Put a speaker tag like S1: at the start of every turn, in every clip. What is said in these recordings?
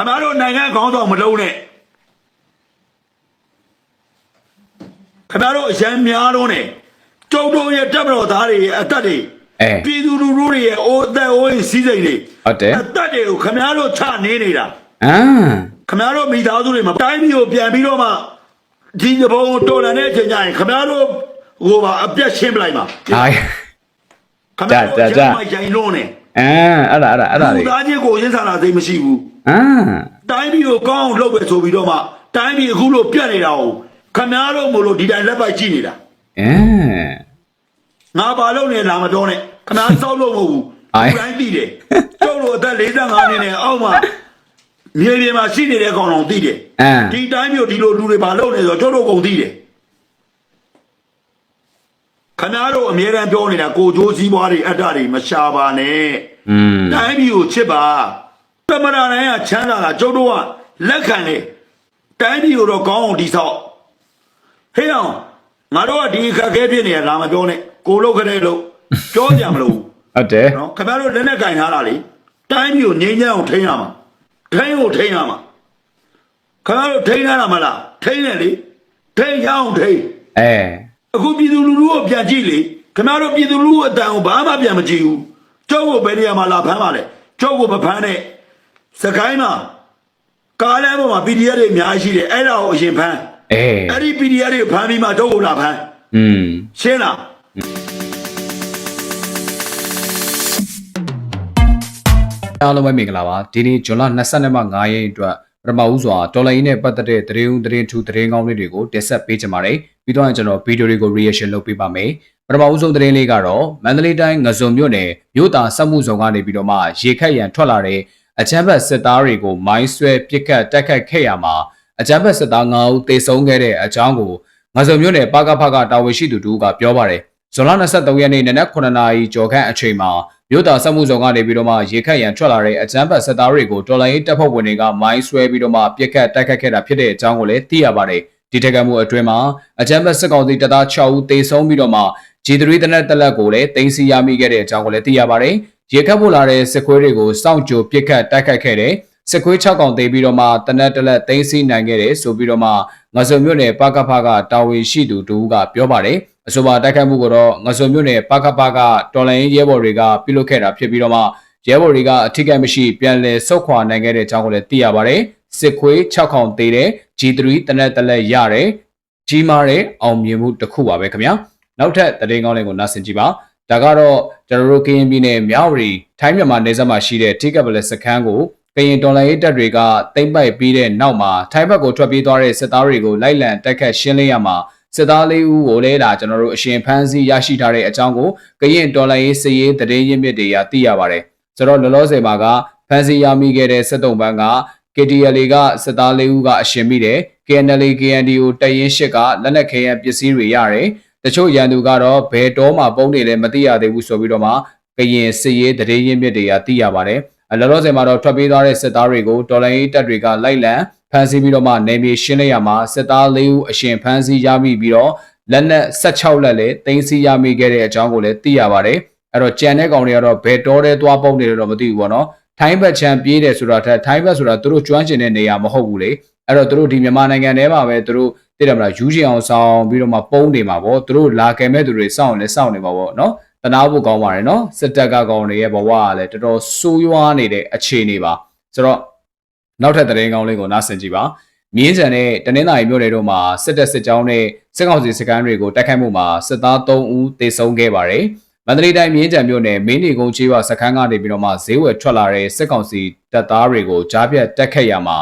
S1: ခင်ဗျားတို့နိုင်ငံခေါင်းဆောင်မလုံးနဲ့ခင်ဗျားတို့အရန်များတော့နဲ့ကျုပ်တို့ရဲ့တပ်မတော်သားတွေရဲ့အသက်တွေ
S2: အဲ
S1: ပြည်သူလူထုတွေရဲ့အိုးအသက်အိုးအိမ်စီးစိမ်တွေ
S2: ဟုတ်တယ်
S1: အသက်တွေကိုခင်ဗျားတို့ချနေနေတာ
S2: အာ
S1: ခင်ဗျားတို့မိသားစုတွေမှာတိုင်းပြည်ကိုပြန်ပြီးတော့မှဒီသဘောကိုတော်လန်တဲ့အချိန်ကျရင်ခင်ဗျားတို့ဟိုပါအပြတ်ရှင်းပလိုက်ပါ
S2: အိုင်
S1: ခင်ဗျားတို့
S2: ဒါဒါဒါ
S1: ကျမရိုင်လုံးနေ
S2: အာအဲ့ဒါအဲ့ဒါအဲ့ဒါ
S1: လူ
S2: လေး
S1: သားချင်းကိုရင်းစားတာသိမရှိဘူး
S2: အာ
S1: တိုင်းပြည်ကိုကောင်းအောင်လုပ်ပဲဆိုပြီးတော့မှတိုင်းပြည်အခုလို့ပြတ်နေတာကိုခင်ဗျားတို့မို့လို့ဒီတိုင်းလက်ပိုက်ကြည့်နေတာ
S2: အဲ
S1: ငါဘာလုပ်နေလာမတော့နဲ့ခင်ဗျားစောက်လို့မဟုတ်ဘူး
S2: အိုင်
S1: လူတိုင်းသိတယ်ကျုပ်တို့အသက်45နှစ်နဲ့အောက်မှာမြေပြင်မှာရှိနေတဲ့ကောင်တော်သိတယ်
S2: အာ
S1: ဒီတိုင်းမျိုးဒီလိုလူတွေဘာလုပ်နေဆိုတော့ကျုပ်တို့ကုန်သိတယ်ခင်ဗျားတို့အမြဲတမ်းပြောနေတာကိုကြိုးစည်းပွားတွေအတ္တတွေမရှာပါနဲ့
S2: อืม
S1: တိုင်းပြည်ကိုချစ်ပါ သမရတိုင်းကချမ်းသာတာကျုပ်တို့ကလက်ခံတယ်တိုင်းပြည်ကိုတော့ကောင်းအောင်တည်ဆောက်ဟေးအောင်ငါတို့ကဒီအခက်အခဲဖြစ်နေရလာမပြောနဲ့ကိုလုတ်ခတဲ့လို့ပြောကြမလို့
S2: ဟုတ်တယ်
S1: နော်ခင်ဗျားတို့လက်နဲ့ကင်ထားတာလေတိုင်းပြည်ကိုငြိမ်းချမ်းအောင်ထိန်းရမှာထိန်းကိုထိန်းရမှာခင်ဗျားတို့ထိန်းရတာမလားထိန်းတယ်လေထိန်းရအောင်ထိန်း
S2: အဲ
S1: အခုပြည်သူလူထုကိုပြန်ကြည့်လေခင်ဗျားတို့ပြည်သူလူထုအတန်ကိုဘာမှပြန်မကြည့်ဘူးကျောက်ကိုဘယ်နေရာမှာလာဖမ်းပါလဲကျောက်ကိုမဖမ်းနဲ့ စကိုင်းမှာကားလမ်းပေါ်မှာ PDF တွေအများကြီးရှိတယ်အဲ့ဒါကိုအရင်ဖမ်း
S2: အဲ
S1: အဲ့ဒီ PDF တွေဖမ်းပြီးမှကျောက်ကိုလာဖမ်း
S2: อืม
S1: ရှင်းလား
S2: အားလုံးပဲမင်္ဂလာပါဒီနေ့ဇွန်လ22မှ9ရက်အတွက်ပထမဦးစွာတော်လိုင်းနဲ့ပတ်သက်တဲ့သတင်းဦးသတင်းထူးသတင်းကောင်းလေးတွေကိုတင်ဆက်ပေးကြပါမယ်ပြီးတော့ကျွန်တော်ဗီဒီယိုတွေကို reaction လုပ်ပေးပါမယ်ပထမဦးဆုံးသတင်းလေးကတော့မန္တလေးတိုင်းငစုံမြို့နယ်မြို့တာစက်မှုဆောင်ကနေပြီးတော့မှရေခက်ရန်ထွက်လာတဲ့ အချမ်းဘတ်စစ်သားတွေကိုမိုင်းဆွဲပစ်ခတ်တိုက်ခတ်ခဲ့ရမှာအချမ်းဘတ်စစ်သား9ဦးတေဆုံးခဲ့တဲ့အကြောင်းကိုငစုံမြို့နယ်ပါကဖကတာဝန်ရှိသူတူကပြောပါတယ်ဇွန်လ23ရက်နေ့နနက်9နာရီကျော်ခန့်အချိန်မှာမြို့တာစက်မှုဆောင်ကနေပြီးတော့မှရေခက်ရန်ထွက်လာတဲ့အကြမ်းဖက်စစ်သားတွေကိုတော်လိုင်းရေးတပ်ဖွဲ့ဝင်တွေကမိုင်းဆွဲပြီးတော့မှပြစ်ခတ်တိုက်ခတ်ခဲ့တာဖြစ်တဲ့အကြောင်းကိုလည်းသိရပါတယ်ဒီတက်ကမှုအတွင်းမှာအကြမ်းဖက်စစ်ကောင်စီတပ်သား6ဦးသေဆုံးပြီးတော့မှဂျီဒရီတနက်တလက်ကိုလည်းတင်စီရမိခဲ့တဲ့အကြောင်းကိုလည်းသိရပါတယ် ရေခတ်ဖို့လာတဲ့စစ်ခွေးတွေကိုစောင့်ကြိုပြစ်ခတ်တိုက်ခတ်ခဲ့တဲ့စစ်ခွေး6កောင်သေးပြီးတော့မှတနက်တလက်တင်စီနိုင်ခဲ့တယ်ဆိုပြီးတော့မှငစုံမြို့နယ်ပကဖကတာဝန်ရှိသူတူကပြောပါတယ်အဆိုပါတိုက်ခိုက်မှုကိုတော့ငစုံမြို့နယ်ပကဖကတော်လိုင်းရဲဘော်တွေကပြုလုပ်ခဲ့တာဖြစ်ပြီးတော့မှရဲဘော်တွေကအထိကိမရှိပြန်လည်ဆုတ်ခွာနိုင်ခဲ့တဲ့အကြောင်းကိုလည်းသိရပါတယ်စစ်ခွေး6កောင်သေးတဲ့ G3 တနက်တလက်ရတယ်ကြီးမားတဲ့အောင်မြင်မှုတစ်ခုပါပဲခင်ဗျာနောက်ထပ်သတင်းကောင်းလေးကိုနားဆင်ကြည့်ပါ ဒါကတော့ကျွန်တော်တို့ကရင်ပြည်နယ်မြောက်ရီထိုင်းမြန်မာနယ်စပ်မှာရှိတဲ့ထိကပ်ပလက်စခန်းကိုကရင်တော်လိုင်းရေးတပ်တွေကတိမ့်ပိုက်ပြီးတဲ့နောက်မှာထိုင်းဘက်ကိုထွက်ပြေးသွားတဲ့စစ်သားတွေကိုလိုက်လံတိုက်ခတ်ရှင်းလင်းရမှာစစ်သားလေးဦးကိုလည်းဒါကျွန်တော်တို့အရှင်ဖမ်းဆီးရရှိထားတဲ့အကြောင်းကိုကရင်တော်လိုင်းရေးစည်ရေးတည်ရင်းမြစ်တွေကသိရပါတယ်ဆိုတော့လောလောဆယ်မှာကဖမ်းဆီးရမိခဲ့တဲ့စစ်တုံးပန်းက KTL ကစစ်သားလေးဦးကအရှင်မိတယ် KNL KNDO တပ်ရင်းရှစ်ကလက်နက်ခဲယံပစ္စည်းတွေရတယ် တချို့ရန်သူကတော့ဘယ်တော့မှပုံနေလဲမသိရသေးဘူးဆိုပြီးတော့မှကရင်စစ်ရေးတည်ရင်းမြစ်တွေကသိရပါတယ်အလောလောဆယ်မှာတော့ထွက်ပြေးသွားတဲ့စစ်သားတွေကိုတော်လိုင်းရေးတပ်တွေကလိုက်လံဖမ်းဆီးပြီးတော့မှနေမြေရှင်းလိုက်ရမှာစစ်သားလေးဦးအရှင်ဖမ်းဆီးရမိပြီးတော့လက်နက်16လက်လည်းတင်စီရမိခဲ့တဲ့အကြောင်းကိုလည်းသိရပါတယ်အဲ့တော့ကြံတဲ့ကောင်တွေကတော့ဘယ်တော်တဲ့သွားပုံနေတယ်တော့မသိဘူးပေါ့နော်ထိုင်းဘက်ချမ်းပြေးတယ်ဆိုတာထက်ထိုင်းဘက်ဆိုတာသူတို့ကျွမ်းကျင်တဲ့နေရာမဟုတ်ဘူးလေအဲ့တော့သူတို့ဒီမြန်မာနိုင်ငံထဲမှာပဲသူတို့ သိတယ်မလားယူချင်အောင်ဆောင်ပြီးတော့မှပုံးနေမှာပေါ့သူတို့လာကယ်မဲ့သူတွေစောင့်လဲစောင့်နေမှာပေါ့နော်တနာဖို့ကောင်းပါတယ်နော်စစ်တပ်ကကောင်တွေရဲ့ဘဝကလည်းတော်တော်ဆိုးရွားနေတဲ့အခြေအနေပါဆိုတော့နောက်ထပ်သတင်းကောင်းလေးကိုနားဆင်ကြည့်ပါမြင်းကြံတဲ့တနင်္သာရီမြို့နယ်တို့မှာစစ်တပ်စစ်ကြောင်းနဲ့စစ်ကောင်စီစခန်းတွေကိုတိုက်ခိုက်မှုမှာစစ်သား3ဦးသေဆုံးခဲ့ပါတယ်မန္တလေးတိုင်းမြင်းကြံမြို့နယ်မင်းနေကုန်းချေးဝစခန်းကနေပြီးတော့မှဈေးဝယ်ထွက်လာတဲ့စစ်ကောင်စီတပ်သားတွေကိုကြားပြတ်တက်ခတ်ရမှာ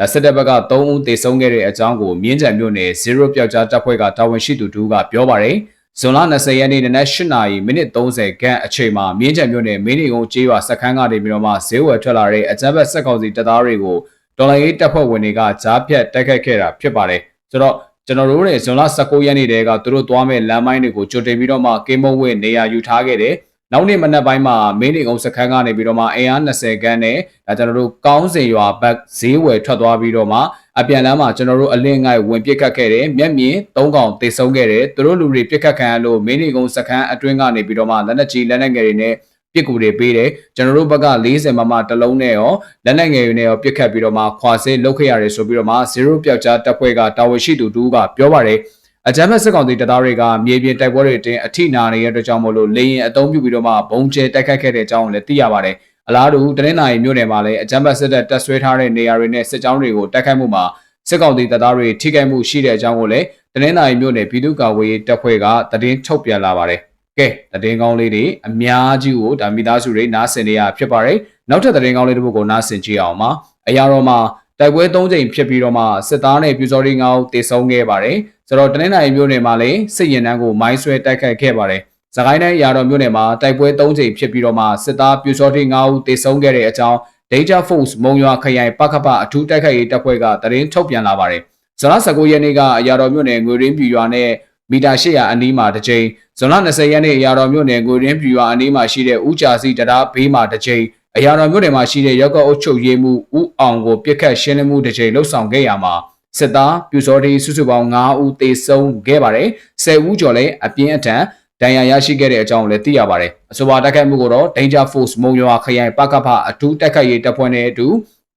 S2: ဒါစစ်တပ်ဘက်က3ဦးသေဆုံးခဲ့တဲ့အကြောင်းကိုမြင်းကြံမြို့နယ်0ပျောက်ကြားတပ်ဖွဲ့ကတာဝန်ရှိသူတူကပြောပါတယ်ဇွန်လ20ရက်နေ့နနက်8နာရီမိနစ်30ခန့်အချိန်မှာမြင်းကြံမြို့နယ်မင်းနေကုန်းချေးဝစခန်းကနေပြီးတော့မှဈေးဝယ်ထွက်လာတဲ့အကြမ်းဖက်စစ်ကောင်စီတပ်သားတွေကိုဒေါ်လာရေးတပ်ဖွဲ့ဝင်တွေကကြားပြတ်တက်ခတ်ခဲ့တာဖြစ်ပါတယ်ဆိုတော့ကျွန်တော်တို့ရဲ့ဇွန်လ19ရက်နေ့တည်းကသူတို့သွားမဲ့လမ်းမိုင်းတွေကိုကြိုတင်ပြီးတော့မှကေမုံဝဲနေရာယူထားခဲ့တယ်။ နောက်နေ့မနက်ပိုင်းမှာမင်းနေအောင်စခန်းကနေပြီးတော့မှအင်အား20ခန်းနဲ့ဒါကျွန်တော်တို့ကောင်းစင်ရွာဘက်ဈေးဝယ်ထွက်သွားပြီးတော့မှအပြန်လမ်းမှာကျွန်တော်တို့အလင်းငိုက်ဝင်ပစ်ခတ်ခဲ့တယ်။မျက်မြင်၃កောင်တေဆုံးခဲ့တယ်။သူတို့လူတွေပစ်ခတ်ခံရလို့မင်းနေအောင်စခန်းအတွင်းကနေပြီးတော့မှလက်နက်ကြီးလက်နက်ငယ်တွေနဲ့ပပြစ်ကူတွေပေးတယ်ကျွန်တော်တို့ဘက်က40မမတစ်လုံးနဲ့ရောလက်နက်ငယ်တွေနဲ့ရောပြစ်ခတ်ပြီးတော့မှခွာဆဲလုပ်ခဲ့ရတယ်ဆိုပြီးတော့မှ0ပျောက်ကြားတပ်ဖွဲ့ကတာဝန်ရှိသူတူကပြောပါတယ် အကြမ်းဖက်စစ်ကောင်စီတပ်သားတွေကမြေပြင်တိုက်ပွဲတွေတင်အထိနာနေတဲ့အတွက်ကြောင့်မို့လို့လေရင်အုံပြုပြီးတော့မှဘုံကျဲတိုက်ခတ်ခဲ့တဲ့အကြောင်းကိုလည်းသိရပါတယ်အလားတူတနင်္လာရီမြို့နယ်မှာလည်းအကြမ်းဖက်စစ်တပ်တပ်ဆွဲထားတဲ့နေရာတွေနဲ့စစ်ကြောင်းတွေကိုတိုက်ခိုက်မှုမှာစစ်ကောင်စီတပ်သားတွေထိခိုက်မှုရှိတဲ့အကြောင်းကိုလည်းတနင်္လာရီမြို့နယ်ပြည်သူ့ကာကွယ်ရေးတပ်ဖွဲ့ကသတင်းထုတ်ပြန်လာပါတယ်ကဲသတင်းကောင်းလေးတွေအများကြီးကိုဒါမိသားစုတွေနားဆင်နေရဖြစ်ပါတယ်နောက်ထပ်သတင်းကောင်းလေးတစ်ပုဒ်ကိုနားဆင်ကြည့်အောင်ပါအရာတော်မှာတိုက်ပွဲ၃ချိန်ဖြစ်ပြီးတော့မှစစ်သားနဲ့ပြူစော်ရင်းငောင်းတေဆုံးခဲ့ပါတယ် ဆိုတော့တနင်္လာရီမြို့နယ်မှာလည်းစစ်ရင်တန်းကိုမိုင်းဆွဲတိုက်ခိုက်ခဲ့ပါတယ်စကိုင်းတိုင်းရာတော်မြို့နယ်မှာတိုက်ပွဲ၃ချိန်ဖြစ်ပြီးတော့မှစစ်သားပြူစော်ရင်းငောင်းတေဆုံးခဲ့တဲ့အကြောင်း Data Force မုံရွာခရိုင်ပကပအထူးတိုက်ခိုက်ရေးတပ်ဖွဲ့ကသတင်းထုတ်ပြန်လာပါတယ်ဇွန်လ19ရက်နေ့ကအရာတော်မြို့နယ်ငွေရင်းပြည်ရွာနဲ့မီတာ800အနီးမှာတစ်ကြိမ်ဇွန်လ20ရက်နေ့အရာတော်မြို့နယ်ငွေရင်းပြည်ရွာအနီးမှာရှိတဲ့ဦးကြာစီတရားဘေးမှာတစ်ကြိမ်အရာတော်မြို့နယ်မှာရှိတဲ့ရောက်ကအုပ်ချုပ်ရေးမှုဦးအောင်ကိုပြစ်ခတ်ရှင်းလင်းမှုတစ်ကြိမ်လှုပ်ဆောင်ခဲ့ရမှာ စစ်သားပြူစောတိစုစုပေါင်း9ဦးသေဆုံးခဲ့ပါတယ်10ဦးကျော်လည်းအပြင်းအထန်ဒဏ်ရာရရှိခဲ့တဲ့အကြောင်းကိုလည်းသိရပါတယ်အဆိုပါတိုက်ခိုက်မှုကိုတော့ Danger Force မုံရွာခရိုင်ပကဖအထူးတိုက်ခိုက်ရေးတပ်ဖွဲ့နဲ့အတူ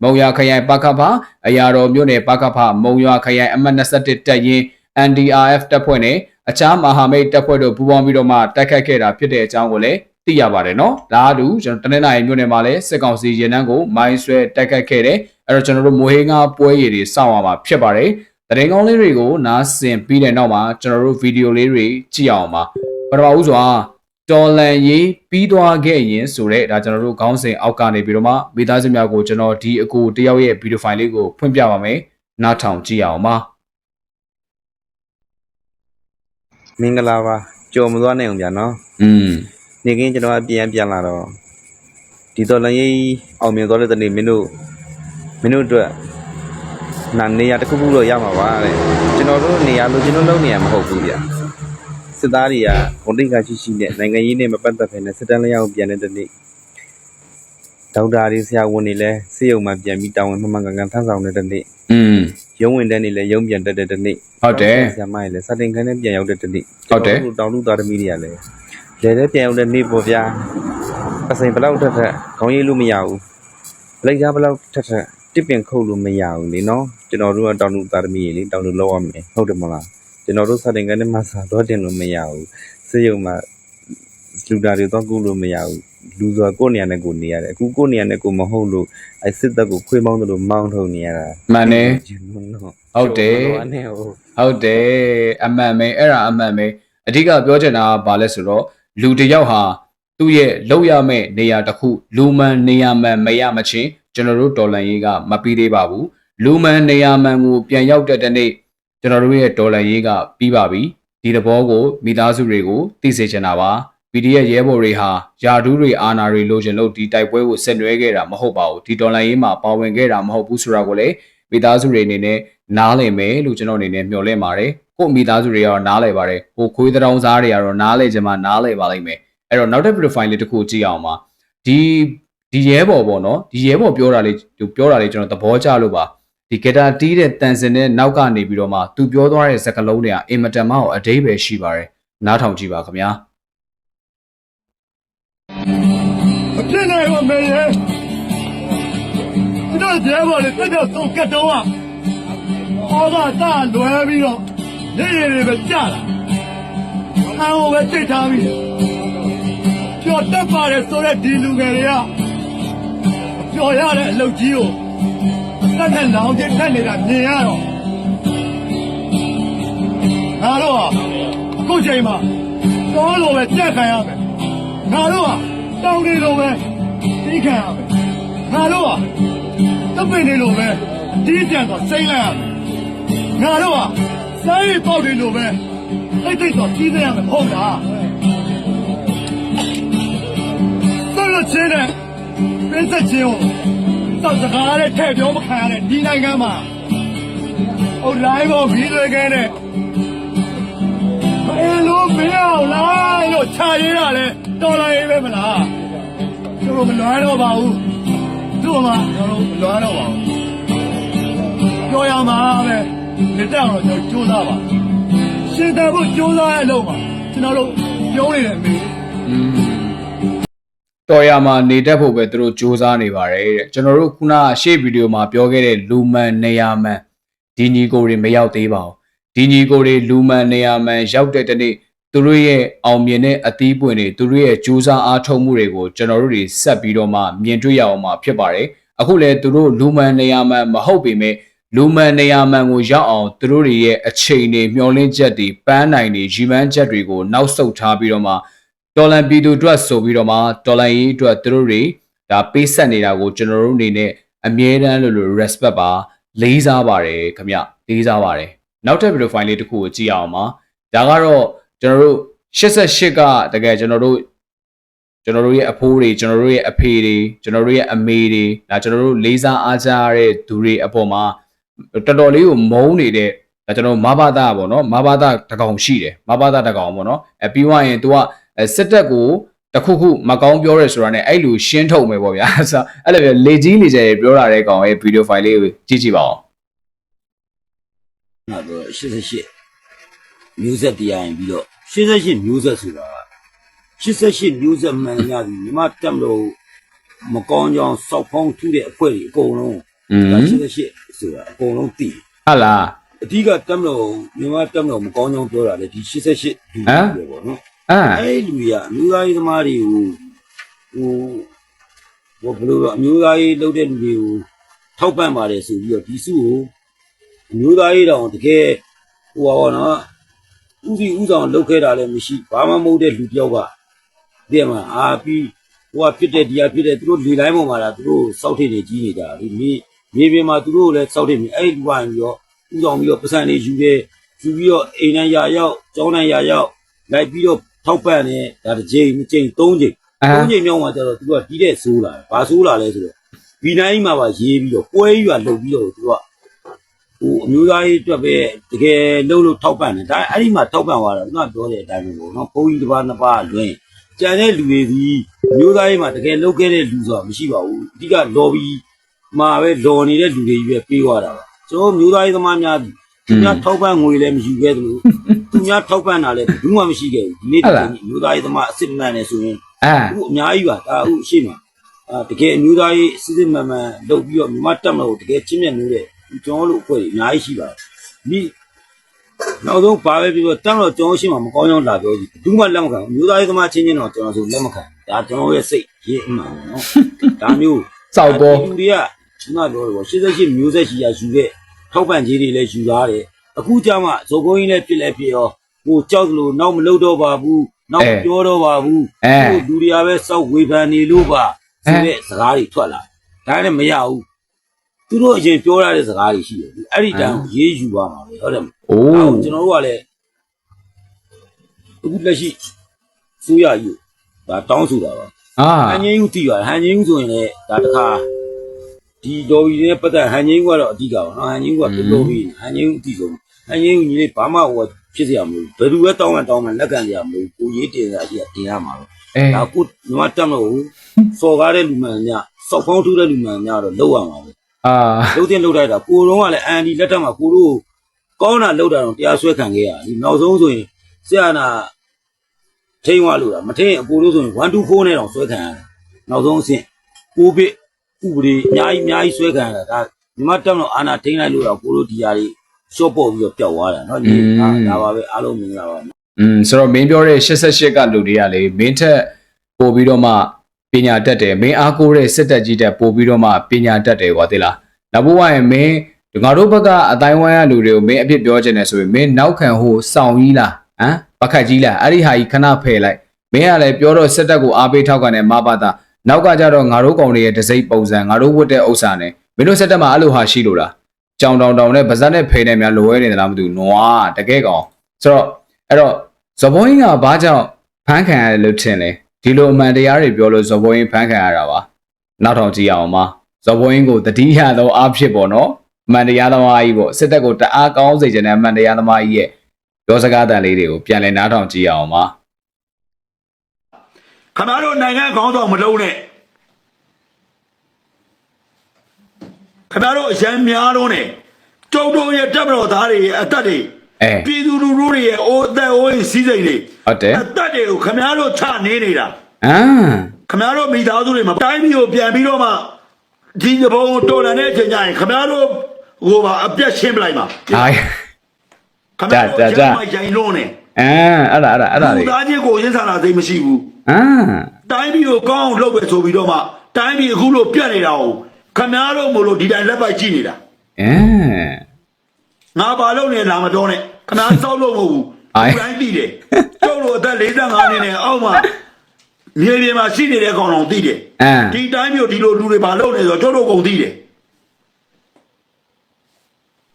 S2: မုံရွာခရိုင်ပကဖအရာတော်မြို့နယ်ပကဖမုံရွာခရိုင်အမှတ်21တပ်ရင်း NDRF တပ်ဖွဲ့နဲ့အခြားမဟာမိတ်တပ်ဖွဲ့တို့ပူးပေါင်းပြီးတော့မှတိုက်ခိုက်ခဲ့တာဖြစ်တဲ့အကြောင်းကိုလည်းသိရပါတယ်နော်။ဒါအတူကျွန်တော်တနင်္လာရီမြို့နယ်မှာလည်းစစ်ကောင်စီရင်နှန်းကိုမိုင်းဆွဲတိုက်ခိုက်ခဲ့တယ်။အဲ့တော့ကျွန်တော်တို့မိုဟေးငါပွဲရည်တွေစောင့်ရမှာဖြစ်ပါတယ်။တရင်ကောင်းလေးတွေကိုနားဆင်ပြီးတဲ့နောက်မှာကျွန်တော်တို့ဗီဒီယိုလေးတွေကြည့်အောင်ပါ။ပထမဦးစွာတော်လန်ရေးပြီးသွားခဲ့ရင်ဆိုတော့ဒါကျွန်တော်တို့ခေါင်းစဉ်အောက်ကနေပြီးတော့မှမိသားစုများကိုကျွန်တော်ဒီအကူတယောက်ရဲ့ဗီဒီယိုဖိုင်လေးကိုဖွင့်ပြပါမယ်။နားထောင်ကြည့်အောင်ပါ။
S3: မင်္ဂလာပါကြော်မသွားနိုင်အောင်ဗျာနော်
S2: อืม
S3: နေကင်းကျွန်တော်အပြန်ပြန်လာတော့ဒီတော်လည်းရေးအောင်မြင်သွားတဲ့တနေ့မင်းတို့မင်းတို့အတွက်နာနေရတစ်ခုခုတော့ရမှာပါတဲ့ကျွန်တော်တို့နေရာလို့ကျွန်တော်လုံးနေရမဟုတ်ဘူးဗျာစစ်သားတွေကဂုဏ်တိတ်ခါရှိရှိနဲ့နိုင်ငံရေးနဲ့မပတ်သက်ဘဲနဲ့စစ်တမ်းလျောက်ပြန်တဲ့တနေ့ဒေါက်တာတွေဆရာဝန်တွေလည်းစေယုံမှာပြန်ပြီးတာဝန်မှန်မှန်ကန်ကန်ထမ်းဆောင်တဲ့တနေ့
S2: อืม
S3: ရုံးဝင်တဲ့နေ့လည်းရုံးပြန်တက်တဲ့တနေ့
S2: ဟုတ်တယ်
S3: ဆရာမကြီးလည်းစတင်ခန်းနဲ့ပြန်ရောက်တဲ့တနေ့
S2: ဟုတ်တယ်
S3: ကျွန်တော်တို့တောင်လူသားသမီးတွေကလည်း လေတဲ့ပြန်ရောက်တဲ့နေ့ပေါ့ဗျာအစိမ်ဘယ်လောက်ထက်ထက်ခေါင်းရည်လို့မရဘူးလိုက်ကားဘယ်လောက်ထက်ထက်တစ်ပင်ခုတ်လို့မရဘူးလေနော်ကျွန်တော်တို့ကတောင်လူသားသမီးတွေလေတောင်လူလောက်ရမယ်ဟုတ်တယ်မလားကျွန်တော်တို့စတင်ခန်းနဲ့မှစာတော့တင်လို့မရဘူးစေယုံမှာလူသားတွေတော့ကူလို့မရဘူးလူဆိုတာကိုယ့်နေရာနဲ့ကိုယ်နေရတယ်အခုကိုယ့်နေရာနဲ့ကိုယ်မဟုတ်လို့အဲစစ်တပ်ကိုခွေးမောင်းတယ်လို့မောင်းထုတ်နေရတာ
S2: မှန်တယ်
S3: ဂျင်းနော်
S2: ဟုတ်တယ်
S3: ဘယ်လိုအနေဟုတ်
S2: ဟုတ်တယ်အမှန်ပဲအဲ့ဒါအမှန်ပဲအဓိကပြောချင်တာကဘာလဲဆိုတော့ လူတစ်ယောက်ဟာသူ့ရဲ့လောက်ရမယ့်နေရာတစ်ခုလူမှန်နေရာမှန်မရမချင်းကျွန်တော်တို့ဒေါ်လာရေးကမပြီးသေးပါဘူးလူမှန်နေရာမှန်ကိုပြန်ရောက်တဲ့တနေ့ကျွန်တော်တို့ရဲ့ဒေါ်လာရေးကပြီးပါပြီဒီသဘောကိုမိသားစုတွေကိုသိစေချင်တာပါ PDF ရဲဘော်တွေဟာယာဒူးတွေအာနာတွေလိုချင်လို့ဒီတိုက်ပွဲကိုဆက်နွှဲခဲ့တာမဟုတ်ပါဘူးဒီဒေါ်လာရေးမှာပါဝင်ခဲ့တာမဟုတ်ဘူးဆိုတာကိုလည်းမိသားစုတွေအနေနဲ့နားလည်မယ်လို့ကျွန်တော်အနေနဲ့မျှော်လင့်ပါတယ် ကို့မိသားစုတွေကတော့နားလည်ပါတယ်ဟိုခွေးတောင်စားတွေကတော့နားလည်ချင်မှနားလည်ပါလိမ့်မယ်အဲ့တော့နောက်တစ် profile လေးတစ်ခုကြည့်အောင်ပါဒီဒီရဲဘော်ပေါ့နော်ဒီရဲဘော်ပြောတာလေးသူပြောတာလေးကျွန်တော်သဘောကျလို့ပါဒီဂီတာတီးတဲ့တန်စင်တဲ့နောက်ကနေပြီးတော့မှသူပြောသွားတဲ့စကားလုံးတွေကအင်မတန်မှအတိတ်ပဲရှိပါတယ်နားထောင်ကြည့်ပါခင်ဗျာ
S4: မဖြစ်နိုင်ဘူးမေရဲ့ကျွန်တော်ကျဲပေါ်လေတက်တော့သုံးကတ်တော့อ่ะအော်ကတာလွယ်ပြီးတော့ နေရည်တွေပဲကြလာအဟောပဲတိတ်ထားပြီးကြော်တက်ပါတယ်ဆိုတဲ့ဒီလူငယ်တွေကကြော်ရတဲ့အလုပ်ကြီးကိုတက်တဲ့လောင်ကျတက်နေတာမြင်ရတော့ငါတို့ဟာအခုချိန်မှာတော့လိုပဲကြက်ခံရမယ်ငါတို့ဟာတောင်းနေလို့ပဲပြီးခံရမယ်ငါတို့ကတပည့်နေလို့ပဲဒီကြံတော့စိမ့်လိုက်ရမယ်ငါတို့က စိုင်းရီပေါက်နေလို့ပဲအိတ်တိတ်တော့ကြီးနေရမယ်မဟုတ်လားတော်လို့ချင်းတဲ့ပြင်းသက်ချင်းကိုတောက်စကားနဲ့ထည့်ပြောမခံရတဲ့ဒီနိုင်ငံမှာဟိုလိုင်းပေါ်ဗီဒီယိုကဲနဲ့ဘယ်လိုမင်းအောင်လားလို့ခြာရင်းရလဲတော်လာရေးပဲမလားကျွန်တော်မလွမ်းတော့ပါဘူးသူ့မှာကျွန်တော်မလွမ်းတော့ပါဘူးပြောရမှာပဲ လက်တောင်တော့ကျွန်တော်ကြိုးစားပါရှင်တန်ဖို့ကြိုးစားရဲ့အလုပ်မှာကျွန်တော်တို့ပြောနေတယ်အမေ
S2: တော်ရမှာနေတတ်ဖို့ပဲသူတို့စူးစမ်းနေပါတယ်တဲ့ကျွန်တော်တို့ခုနကရှေ့ဗီဒီယိုမှာပြောခဲ့တဲ့လူမှန်နေရာမှန်ဒီညီကိုတွေမရောက်သေးပါဘူးဒီညီကိုတွေလူမှန်နေရာမှန်ရောက်တဲ့တနေ့သူတို့ရဲ့အောင်မြင်တဲ့အသီးပွင့်တွေသူတို့ရဲ့စူးစမ်းအားထုတ်မှုတွေကိုကျွန်တော်တို့တွေဆက်ပြီးတော့မှမြင်တွေ့ရအောင်မှာဖြစ်ပါတယ်အခုလည်းသူတို့လူမှန်နေရာမှန်မဟုတ်ပေမဲ့ လူမှန်နေရာမှန်ကိုရောက်အောင်သူတို့တွေရဲ့အချိန်တွေမျှော်လင့်ချက်တွေပန်းနိုင်တွေရီမန်းချက်တွေကိုနောက်ဆုတ်ထားပြီးတော့မှတော်လန်ပြည်သူအတွက်ဆိုပြီးတော့မှတော်လန်ရေးအတွက်သူတို့တွေဒါပေးဆက်နေတာကိုကျွန်တော်တို့အနေနဲ့အမြဲတမ်းလို့လို့ respect ပါလေးစားပါတယ်ခင်ဗျလေးစားပါတယ်နောက်ထပ်ဗီဒီယိုဖိုင်လေးတစ်ခုကိုကြည့်အောင်ပါဒါကတော့ကျွန်တော်တို့88ကတကယ်ကျွန်တော်တို့ကျွန်တော်တို့ရဲ့အဖိုးတွေကျွန်တော်တို့ရဲ့အဖေတွေကျွန်တော်တို့ရဲ့အမေတွေဒါကျွန်တော်တို့လေးစားအားကြရတဲ့သူတွေအပေါ်မှာ တော်တော်လေးကိုမုန်းနေတဲ့ဒါကျွန်တော်မဘာသာပေါ့နော်မဘာသာတကောင်ရှိတယ်မဘာသာတကောင်ပေါ့နော်အဲပြီးသွားရင် तू ကအဲစစ်တပ်ကိုတခုခုမကောင်းပြောရဲဆိုတာ ਨੇ အဲ့လိုရှင်းထုတ်မယ်ပေါ့ဗျာဆိုတော့အဲ့လိုပဲလေကြီးလေကျယ်ပြောလာတဲ့ကောင်ရဲ့ဗီဒီယိုဖိုင်လေးကိုကြည့်ကြည့်ပါဦး
S5: ငါတော့88မျိုးဆက်တရားရင်ပြီးတော့88မျိုးဆက်ဆိုတာ88မျိုးဆက်မှန်များပြီမြမတက်မလို့မကောင်းကြောင်စောက်ဖောင်းထူးတဲ့အဖွဲ့တွေအကုန်လုံး
S2: อืม
S5: ဒါ88ဆိုတာအကုန်လုံးသိတယ်
S2: ဟာလား
S5: အဓိကတက်မလို့မြမတက်မလို့မကောင်းကြောင်ပြောတာလေဒီ88လူတွေပဲပေါ့နော်
S2: အာ
S5: အဲ့လူတွေကအမျိုးသားရေးသမားတွေကိုဟိုဘယ်လိုတော့အမျိုးသားရေးလုပ်တဲ့လူတွေကိုထောက်ပံ့ပါတယ်ဆိုပြီးတော့ဒီစုကိုအမျိုးသားရေးတောင်တကယ်ဟိုပါဘောနော်ဥစီဥဆောင်လုပ်ခဲ့တာလည်းမရှိဘာမှမဟုတ်တဲ့လူတစ်ယောက်ကတည်းမှာအာပြီးဟိုကဖြစ်တဲ့ဒီကဖြစ်တဲ့သူတို့လေလိုင်းပေါ်မှာလာသူတို့စောက်ထည့်နေကြီးနေတာဒီမြေ မြေပြင်မှာသူတို့လည်းစောက်ထည့်နေအဲ့ဒီလူကပြီးတော့ဥဆောင်ပြီးတော့ပတ်စံလေးယူတယ်ယူပြီးတော့အိမ်နဲ့ရာရောက်ကျောင်းနဲ့ရာရောက်လိုက်ပြီးတော့ထောက်ပံ့နေဒါတစ်ချိန်တစ်ချိန်သုံးချိန်
S2: အာ
S5: သုံးချိန်မြောက်မှာကျတော့သူကတီးတဲ့ဆိုးလာတယ်ဘာဆိုးလာလဲဆိုတော့ဘီနိုင်မှာပါရေးပြီးတော့ပွဲကြီးကလှုပ်ပြီးတော့သူကဟိုအမျိုးသားရေးအတွက်ပဲတကယ်လှုပ်လို့ထောက်ပံ့တယ်ဒါအဲ့ဒီမှာထောက်ပံ့သွားတာခုနပြောတဲ့အတိုင်းပဲပေါ့နော်ဘုန်းကြီးတစ်ပါးနှစ်ပါးလွင်ကြံတဲ့လူတွေဒီအမျိုးသားရေးမှာတကယ်လှုပ်ခဲ့တဲ့လူဆိုတာမရှိပါဘူးအဓိက lobby မှာပဲလော်နေတဲ့လူတွေကြီးပဲပေးသွားတာပါကျွန်တော်မျိုးသားရေးသမားများဒီသူများထောက်ပံ့ငွေလည်းမယူခဲ့သလိုသူများထောက်ပံ့တာလည်းဘူးမှမရှိခဲ့ဘူးဒီနေ့ဒီနေ့မျိုးသားရေးသမားအစ်စ်မှန်နေဆိုရင်
S2: အာ
S5: အခုအများကြီးပါဒါအခုရှေ့မှာအာတကယ်အမျိုးသားရေးစစ်စစ်မှန်မှန်လုပ်ပြီးတော့မြမတက်မလို့တကယ်ချင်းမြတ်နေတဲ့ကျွန်တော်တို့အဖွဲ့ကြီးအများကြီးရှိပါတယ်ဒီနောက်ဆုံးဘာပဲပြောပြောတက်မလို့ကျွန်တော်ရှေ့မှာမကောင်းကြောင်းလာပြောကြည့်ဘူးမှလက်မခံဘူးအမျိုးသားရေးသမားချင်းချင်းတော့ကျွန်တော်ဆိုလက်မခံဘူးဒါကျွန်တော်ရဲ့စိတ်ရေးအမှန်ပါနော်ဒါမျိုး
S2: စောက်ပေါ်
S5: လူတွေက ခုနပြောလို့88မျိုးဆက်ရှိရယူခဲ့ထောက်ပံ့ကြီးတွေလည်းယူလာတယ်အခုကြမှာဇော်ကိုင်းလည်းပြစ်လည်းပြစ်ရောဟိုကြောက်သလိုနောက်မလုပ်တော့ပါဘူးနောက်မပြောတော့ပါဘူး
S2: အဲ
S5: ဟိုလူတွေကပဲစောက်ဝေဖန်နေလို့ပါဆိုတဲ့စကားတွေထွက်လာဒါနဲ့မရဘူးသူတို့အရင်ပြောရတဲ့စကားတွေရှိတယ်အဲ့ဒီတန်းကိုရေးယူပါမှာပဲဟုတ်တယ်မ
S2: အို
S5: လားးကျွန်တော်တို့ကလည်းအခုလက်ရှိစိုးရယူဒါတောင်းဆိုတာပါ
S2: အာ
S5: ဟန်ချင်းဦးတည်ပါဟန်ချင်းဦးဆိုရင်လည်းဒါတခါ ဒီတော်ဘီနဲ့ပတ်သက်ဟန်ချင်းဦးကတော့အဓိကပါနော်ဟန်ချင်းဦးကတော်တော်ပြီးဟန်ချင်းဦးအဓိဆုံးဟန်ချင်းဦးညီလေးဘာမှဟိုဖြစ်စရာမလိုဘယ်သူပဲတောင်းမှတောင်းမှလက်ခံစရာမလိုကိုရေးတင်စရာရှိတာတင်ရမှာပဲ
S2: အဲ
S5: ဒါကုမြမတက်မလို့စော်ကားတဲ့လူမှန်များစောက်ဖောင်းထူးတဲ့လူမှန်များတော့လောက်ရမှာပဲ
S2: အာ
S5: လုံးတင်လောက်လိုက်တာကိုတော့ကလည်းအန်ဒီလက်ထက်မှာကိုတို့ကောင်းတာလောက်တာတော့တရားစွဲခံခဲ့ရတယ်နောက်ဆုံးဆိုရင်ဆရာနာထိန်ဝလို့တာမထိန်အကိုတို့ဆိုရင်1 2 4နဲ့တော့စွဲခံရတယ်နောက်ဆုံးအဆင့်ကိုဘစ် ဥပဒေအများကြီးအများကြီးစွဲခံရတာဒါမြမတက်မလို့အာနာထိန်လိုက်လို့တော့ကိုတို့ဒီဟာတွေရှော့ပေါ့ပြီးတော့ပျောက်သွားတာเนาะဒီဒါဒါပါပဲအားလုံးမြင်ရပါမယ်
S2: อืมဆိုတော့မင်းပြောတဲ့88ကလူတွေကလေမင်းထက်ပို့ပြီးတော့မှပညာတတ်တယ်မင်းအားကိုးတဲ့စစ်တပ်ကြီးတက်ပို့ပြီးတော့မှပညာတတ်တယ်ကွာသိလားနောက်ဘဝရင်မင်းငါတို့ဘက်ကအတိုင်းဝိုင်းရလူတွေကိုမင်းအဖြစ်ပြောချင်တယ်ဆိုရင်မင်းနောက်ခံဟိုစောင့်ကြီးလားဟမ်ပခတ်ကြီးလားအဲ့ဒီဟာကြီးခဏဖယ်လိုက်မင်းကလည်းပြောတော့စစ်တပ်ကိုအားပေးထောက်ကန်တဲ့မဘာသာ နောက်ကကြတော့ငါတို့ကောင်တွေရဲ့ဒစိမ့်ပုံစံငါတို့ဝတ်တဲ့ဥစ္စာနဲ့မင်းတို့စစ်တပ်မှာအဲ့လိုဟာရှိလို့လားကြောင်တောင်တောင်နဲ့ဗဇက်နဲ့ဖယ်နေများလိုဝဲနေသလားမသိဘူးနွားတကယ်ကောင်ဆိုတော့အဲ့တော့ဇဘောင်းကြီးကဘာကြောင့်ဖမ်းခံရတယ်လို့ထင်လဲဒီလိုအမှန်တရားတွေပြောလို့ဇဘောင်းကြီးဖမ်းခံရတာပါနောက်ထောင်ကြည့်အောင်ပါဇဘောင်းကြီးကိုတတိယသောအဖြစ်ပေါ့နော်အမှန်တရားသမားကြီးပေါ့စစ်တပ်ကိုတအားကောင်းစေချင်တဲ့အမှန်တရားသမားကြီးရဲ့ပြောစကားတန်လေးတွေကိုပြန်လည်နားထောင်ကြည့်အောင်ပါ
S1: ခမားတို့နိုင်ငံခေါင်းဆောင်မလုံးနဲ့ခမားတို့အရန်များတော့နဲ့ကျုံတို့ရဲ့တပ်မတော်သားတွေရဲ့အသက်တွေ
S2: အဲ
S1: ပြည်သူလူထုတွေရဲ့အိုးအသက်အိုးအိမ်စီးစိမ်တွေ
S2: ဟုတ်တယ်
S1: အသက်တွေကိုခမားတို့ချနေနေတာ
S2: အမ်
S1: ခမားတို့မိသားစုတွေမှာတိုင်းပြည်ကိုပြန်ပြီးတော့မှဒီဘုံတော်လန်တဲ့အချိန်ကျရင်ခမားတို့ဟိုပါအပြက်ရှင်းပလိုက်ပါ
S2: ဟာ
S1: ခမားတို့
S2: ဒါဒါဒါ
S1: မိုက်ရိုင်းလုံးနေ
S2: အဲအဲ့ဒါအဲ့ဒါအဲ့ဒါ
S1: လူ
S2: လေး
S1: သားချင်းကိုရင်းစားတာသိမရှိဘူး
S2: အာ
S1: တိုင်းပြည်ကိုကောင်းအောင်လုပ်ပဲဆိုပြီးတော့မှတိုင်းပြည်အခုလို့ပြတ်နေတာကိုခမားတို့မလို့ဒီတိုင်းလက်ပိုက်ကြည့်နေတာ
S2: အဲ
S1: ငါဘာလုပ်နေလာမတော်နဲ့ခမားစောက်လို့မဟုတ်ဘူး
S2: အိုင်
S1: ဒီတိုင်းသိတယ်ကျုပ်တို့အသက်45နှစ်နဲ့အောက်မှာမြေပြင်မှာရှိနေတဲ့ကောင်တော်သိတယ်
S2: အမ်
S1: ဒီတိုင်းမျိုးဒီလိုလူတွေဘာလုပ်နေဆိုတော့ကျုပ်တို့ကုန်သိတယ်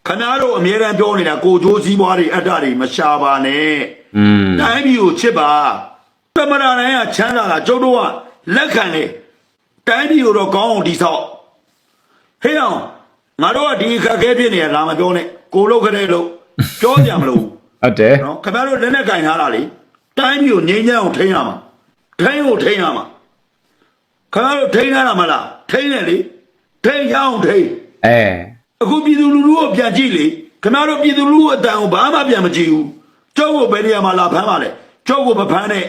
S1: ခမားတို့အမြဲတမ်းပြောနေတာကိုကြိုးစည်းပွားတွေအတ္တတွေမရှာပါနဲ့
S2: อืม
S1: တိုင်းပြည်ကိုချစ်ပါတ မနာတိုင်းကချမ်းသာတာကျုပ်တို့ကလက်ခံတယ်တိုင်းပြည်ကိုတော့ကောင်းအောင်တည်ဆောက်ဟေးအောင်ငါတို့ကဒီအခက်အခဲဖြစ်နေတာလာမပြောနဲ့ကိုလုတ်ခတဲ့လို့ပြောကြမလို့
S2: ဟုတ်တယ်
S1: နော်ခင်ဗျားတို့လက်နဲ့ကင်ထားတာလေတိုင်းပြည်ကိုငြိမ်းချမ်းအောင်ထိန်းရမှာထိန်းကိုထိန်းရမှာခင်ဗျားတို့ထိန်းထားတာမလားထိန်းတယ်လေထိန်းရအောင်ထိန်း
S2: အဲ
S1: အခုပြည်သူလူထုကိုပြန်ကြည့်လေခင်ဗျားတို့ပြည်သူလူထုအတန်ကိုဘာမှပြန်မကြည့်ဘူးကျုပ်ကိုဘယ်နေရာမှာလာဖမ်းပါလဲကျုပ်ကိုမဖမ်းနဲ့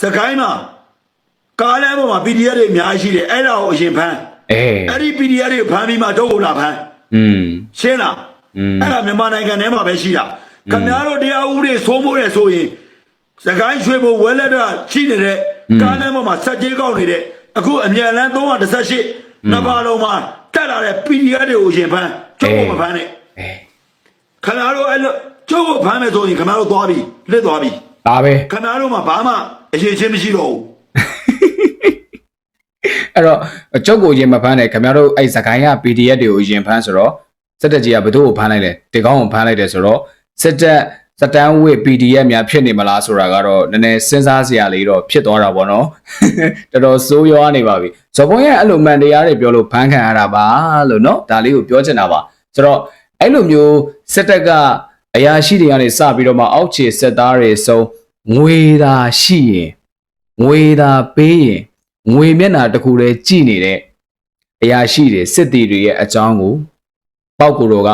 S1: စကိုင်းမှာကားလမ်းပေါ်မှာ PDF တွေအများကြီးရှိတယ်အဲ့ဒါကိုအရင်ဖမ်း
S2: အဲ
S1: အဲ့ဒီ PDF တွေကိုဖမ်းပြီးမှကျုပ်ကိုလာဖမ်း
S2: อืม
S1: ရှင်းလား
S2: อืม
S1: အဲ့ဒါမြန်မာနိုင်ငံထဲမှာပဲရှိတာခင်ဗျားတို့တရားဥပဒေစိုးမိုးတယ်ဆိုရင်စကိုင်းရွှေဘိုဝဲလက်တာရှိနေတဲ့ကားလမ်းပေါ်မှာစက်ကြီးကောက်နေတဲ့အခုအမြန်လန်း318နှစ်ပါးလုံးမှာတက်လာတဲ့ PDF တွေကိုရင်ဖမ်းကျုပ်ကိုမဖမ်းနဲ့
S2: အဲ
S1: ခင်ဗျားတို့အဲ့လိုကျုပ်ကိုဖမ်းမယ်ဆိုရင်ခင်ဗျားတို့သွားပြီလစ်သွားပြီ
S2: ဒါပဲ
S1: ခင်ဗျားတို့မှာဘာမှ အရေးချင်းမရှိတော့ဘူး
S2: အဲ့တော့ကျုပ်ကိုရင်မဖမ်းနဲ့ခင်ဗျားတို့အဲ့စကိုင်းက PDF တွေကိုရင်ဖမ်းဆိုတော့စစ်တပ်ကြီးကဘယ်သူ့ကိုဖမ်းလိုက်လဲဒီကောင်းကိုဖမ်းလိုက်တယ်ဆိုတော့စစ်တပ်စတန်ဝစ် PDF များဖြစ်နေမလားဆိုတာကတော့နည်းနည်းစဉ်းစားစရာလေးတော့ဖြစ်သွားတာပေါ့နော်တော်တော်စိုးရွားနေပါပြီဇော်ဘုံရဲ့အဲ့လိုမှန်တရားတွေပြောလို့ဖမ်းခံရတာပါလို့နော်ဒါလေးကိုပြောချင်တာပါဆိုတော့အဲ့လိုမျိုးစစ်တပ်ကအရာရှိတွေကနေစပြီးတော့မှအောက်ခြေစစ်သားတွေဆုံး ငွေသာရှိရင်ငွေသာပေးရင်ငွေမျက်နှာတစ်ခုတည်းကြည်နေတဲ့အရာရှိတွေစစ်တီတွေရဲ့အကြောင်းကိုပေါက်ကိုတော်က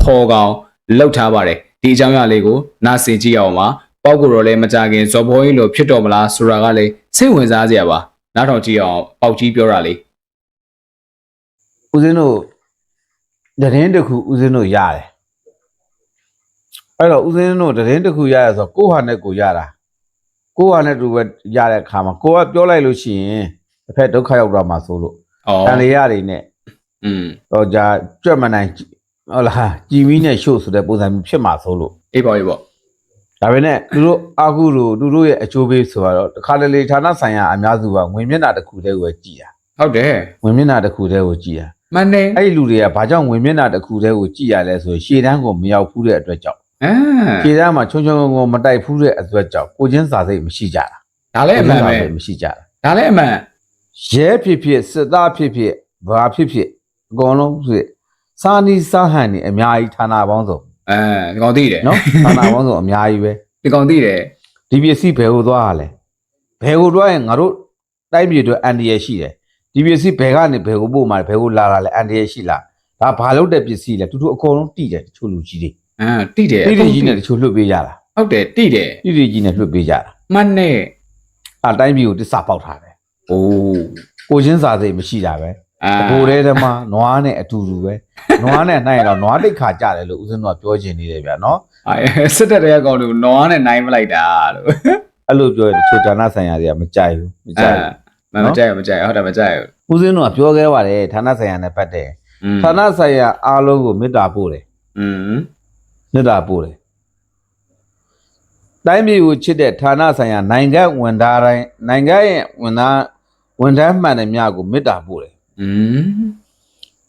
S2: ဖော်ကောင်လှုပ်ထားပါတယ်ဒီအကြောင်းအရာလေးကိုနားဆင်ကြည့်အောင်ပါပေါက်ကိုတော်လည်းမကြခင်ဇော်ဘောကြီးလိုဖြစ်တော်မလားဆိုတာကလည်းစိတ်ဝင်စားစရာပါနားထောင်ကြည့်အောင်ပေါက်ကြီးပြောတာလေး
S6: ဦးဇင်းတို့သတင်းတစ်ခုဦးဇင်းတို့ရတယ် အဲ့တော့ဦးဇင်းတို့သတင်းတစ်ခုရရဆိုတော့ကိုယ့်ဟာနဲ့ကိုယ်ရတာကိုယ့်ဟာနဲ့တူပဲရတဲ့အခါမှာကိုကပြောလိုက်လို့ရှိရင်တစ်ဖက်ဒုက္ခရောက်တော့မှာဆိုလို့
S2: ဩ
S6: တန်လျာတွေနဲ့
S2: อืม
S6: တော့じゃကြွက်မနိုင်ဟုတ်လားကြည်မီနဲ့ရှို့ဆိုတဲ့ပုံစံမျိုးဖြစ်မှာဆိုလို့
S2: အေးပေါ့အေးပေါ့
S6: ဒါပေမဲ့သူတို့အာကုလို့သူတို့ရဲ့အချိုးပေးဆိုတော့တခါတလေဌာနဆိုင်ရာအများစုကငွေမျက်နှာတစ်ခုတည်းကိုပဲကြည်တာ
S2: ဟုတ်တယ်
S6: ငွေမျက်နှာတစ်ခုတည်းကိုကြည်တာ
S2: မှန်တယ်
S6: အဲ့ဒီလူတွေကဘာကြောင့်ငွေမျက်နှာတစ်ခုတည်းကိုကြည်ရလဲဆိုရင်ရှေ့တန်းကိုမရောက်ဘူးတဲ့အတွက်ကြောင့်
S2: အာ
S6: ခြေတန်းမှာချုံချုံငုံငုံမတိုက်ဘူးတဲ့အတွက်ကြောင့်ကိုချင်းစာစိတ်မရှိကြတာ
S2: ဒါလည်းအမှန်ပဲ
S6: ကိုချင်းစာစိတ်မရှိကြတာ
S2: ဒါလည်းအမှန်
S6: ရဲဖြစ်ဖြစ်စစ်သားဖြစ်ဖြစ်ဘာဖြစ်ဖြစ်အကုန်လုံးဖြစ်စာနီစာဟန်နေအများကြီးဌာနပေါင်းစုံ
S2: အဲဒီကောင်သိတယ်
S6: နော်ဌာနပေါင်းစုံအများကြီးပဲ
S2: ဒီကောင်သိတယ်
S6: ဒီပစ္စည်းဘယ်ကိုသွားရလဲဘယ်ကိုသွားရင်ငါတို့တိုက်ပြည်အတွက်အန်ဒီရရှိတယ်ဒီပစ္စည်းဘယ်ကနေဘယ်ကိုပို့မှာလဲဘယ်ကိုလာတာလဲအန်ဒီရရှိလားဒါဘာလို့တဲ့ပစ္စည်းလဲတူတူအကုန်လုံးတိတယ်တချို့လူကြီးတွေ
S2: အာတိတယ်
S6: တိတိကြီးနဲ့တချို့လွတ်ပေးကြတာ
S2: ဟုတ်တယ်တိတယ်
S6: တိတိကြီးနဲ့လွတ်ပေးကြတာ
S2: မှန်နဲ့
S6: အတိုင်းပြည်ကိုတစ္ဆာပေါက်ထားတယ်
S2: အိုး
S6: ကိုချင်းစာစိတ်မရှိတာပဲတကိုယ်တည်းတည်းမှာနွားနဲ့အတူတူပဲနွားနဲ့နိုင်တော့နွားတိတ်ခါကြတယ်လို့ဦးဇင်းတို့ကပြောချင်နေတယ်ဗျာနော်
S2: အဲစစ်တပ်တွေကကောင်းလို့နွားနဲ့နိုင်မလိုက်တာလို့
S6: အဲ့လိုပြောရင်ချိုဌာနဆိုင်ရာတွေကမကြိုက်ဘူးမကြိုက်
S2: ဘူးမကြိုက်ဘူးမကြိုက်ဟုတ်တယ်မကြိုက်ဘူး
S6: ဦးဇင်းတို့ကပြောခဲ့ပါတယ်ဌာနဆိုင်ရာနဲ့ပတ်တယ်ဌာနဆိုင်ရာအားလုံးကိုမေတ္တာပို့တယ်
S2: อืม
S6: မေတ္တာပို့တယ်တိုင်းပြည်ကိုချစ်တဲ့ဌာနဆိုင်ရာနိုင်ငံဝန်သားတိုင်းနိုင်ငံရဲ့ဝန်သားဝန်ထမ်းမှန်တဲ့များကိုမေတ္တာပို့တယ်
S2: อืม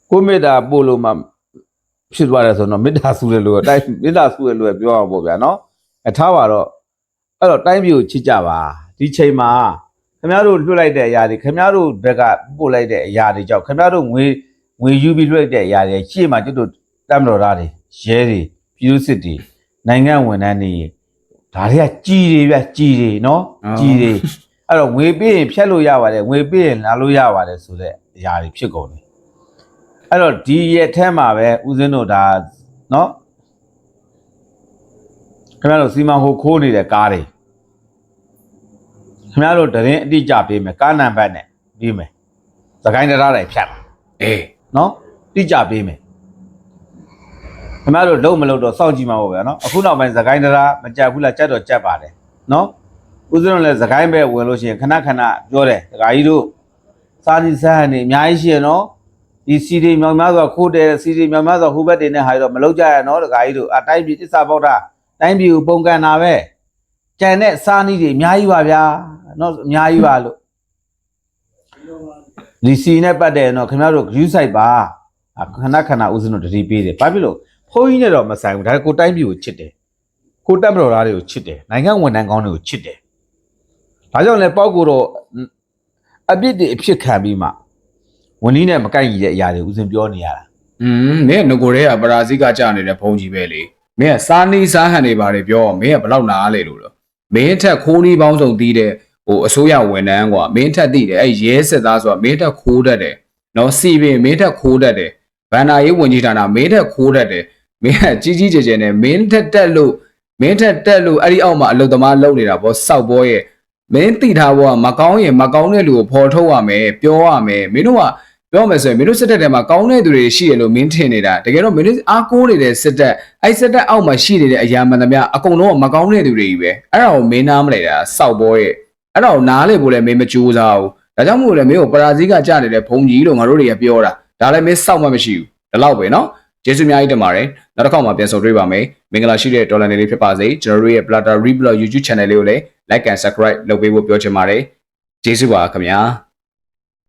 S6: ကိုမေတ္တာပို့လို့မှဖြစ်သွားတယ်ဆိုတော့မေတ္တာဆူတယ်လို့တိုင်းမေတ္တာဆူတယ်လို့ပြောအောင်ပေါ့ဗျာနော်အထားပါတော့အဲ့တော့တိုင်းပြည်ကိုချစ်ကြပါဒီချိန်မှာခင်ဗျားတို့လွှတ်လိုက်တဲ့အရာတွေခင်ဗျားတို့ဘက်ကပို့လိုက်တဲ့အရာတွေကြောင့်ခင်ဗျားတို့ငွေငွေယူပြီးလွှတ်လိုက်တဲ့အရာတွေရှေ့မှာကျွတ်တို့တမ်းတော်သားတွေရဲတွေ ပြည်သူစစ်တွေနိုင်ငံဝန်ထမ်းတွေဒါတွေကကြီးတွေပြကြီးတွေနော်ကြီးတွေအဲ့တော့ငွေပေးရင်ဖြတ်လို့ရပါတယ်ငွေပေးရင်လာလို့ရပါတယ်ဆိုတဲ့အရာတွေဖြစ်ကုန်တယ်အဲ့တော့ဒီရက်ထဲမှာပဲဦးဇင်းတို့ဒါနော်ခင်ဗျားတို့စီမံဟိုခိုးနေတဲ့ကားတွေခင်ဗျားတို့တရင်အတိအကျပေးမယ်ကားနံပါတ်နဲ့ပြီးမယ်သခိုင်းတရားတွေဖြတ်
S2: အေး
S6: နော်တိကျပေးမယ် ခင်ဗျားတို့လုံးမလုံးတော့စောင့်ကြည့်မှာပေါ့ဗျာနော်အခုနောက်ပိုင်းသခိုင်းတရားမကြက်ဘူးလားကြက်တော့ကြက်ပါတယ်နော်ဦးဇင်းတို့လည်းသခိုင်းပဲဝင်လို့ရှိရင်ခဏခဏပြောတယ်ဒကာကြီးတို့စားနေစားနေအများကြီးရှိရနော်ဒီစီတွေမြောင်များစွာခိုးတယ်စီတွေမြောင်များစွာဟိုဘက်တွေနဲ့ဟာရတော့မလုံးကြရနော်ဒကာကြီးတို့အတိုင်းပြည်တစ္ဆာပေါက်တာတိုင်းပြည်ကိုပုံကန်တာပဲကြံတဲ့စားနည်းတွေအများကြီးပါဗျာနော်အများကြီးပါလို့ဒီစီနဲ့ပတ်တယ်နော်ခင်ဗျားတို့ view site ပါအခဏခဏဦးဇင်းတို့တတိပေးတယ်ဘာဖြစ်လို့ ဖုန်းကြီးနဲ့တော့မဆိုင်ဘူးဒါကိုတိုင်းပြည်ကိုချစ်တယ်ကိုတက်မတော်သားတွေကိုချစ်တယ်နိုင်ငံဝန်ထမ်းကောင်းတွေကိုချစ်တယ်ဒါကြောင့်လဲပေါ့ကိုတော့အပြစ်တွေအဖြစ်ခံပြီးမှဝန်ကြီးနဲ့မကိုက်ကြီးတဲ့အရာတွေဦးဇင်းပြောနေရတာ
S2: อืมမင်းကငကိုတွေကပရာဇိကကြာနေတဲ့ဘုံကြီးပဲလေမင်းကစားနီးစားဟန်တွေပါတယ်ပြောမင်းကဘယ်လောက်နားလဲလို့တော့မင်းထက်ခိုးနီးပေါင်းစုံတီးတဲ့ဟိုအစိုးရဝန်ထမ်းကွာမင်းထက်တီးတယ်အဲ့ရဲစစ်သားဆိုတာမင်းထက်ခိုးတတ်တယ်နော်စီပင်မင်းထက်ခိုးတတ်တယ်ဗန္နာရေးဝင်ကြီးဌာနမင်းထက်ခိုးတတ်တယ် မင်းကကြီးကြီးကျယ်ကျယ်နဲ့မင်းထက်တက်လို့မင်းထက်တက်လို့အဲ့ဒီအောက်မှာအလုသမားလုပ်နေတာဗောစောက်ဘောရဲ့မင်းတိထားဘောကမကောင်းရင်မကောင်းတဲ့လူကိုဖော်ထုတ်ရမယ်ပြောရမယ်မင်းတို့ကပြောမယ်ဆိုရင်မင်းတို့စစ်တပ်ထဲမှာကောင်းတဲ့သူတွေရှိရလို့မင်းထင်နေတာတကယ်တော့မင်းတို့အားကိုးနေတဲ့စစ်တပ်အဲ့စစ်တပ်အောက်မှာရှိနေတဲ့အရာမှန်သမျှအကုန်လုံးကမကောင်းတဲ့သူတွေကြီးပဲအဲ့ဒါကိုမင်းနားမလဲတာစောက်ဘောရဲ့အဲ့ဒါကိုနားလေဖို့လည်းမင်းမကြိုးစားဘူးဒါကြောင့်မို့လို့မင်းကိုပရာဇီကကြနေတဲ့ဘုံကြီးလို့ငါတို့တွေကပြောတာဒါလည်းမင်းစောက်မှမရှိဘူးဒီလောက်ပဲနော် ကျေးဇူးအများကြီးတင်ပါတယ်နောက်တစ်ခေါက်မှပြန်ဆုံတွေ့ပါမယ်မင်္ဂလာရှိတဲ့ဒေါ်လာနေလေးဖြစ်ပါစေကျွန်တော်တို့ရဲ့ Platter Reblog YouTube channel လေးကိုလည်း like and subscribe လုပ်ပေးဖို့ပြောချင်ပါတယ်ကျေးဇူးပါခင်ဗျာ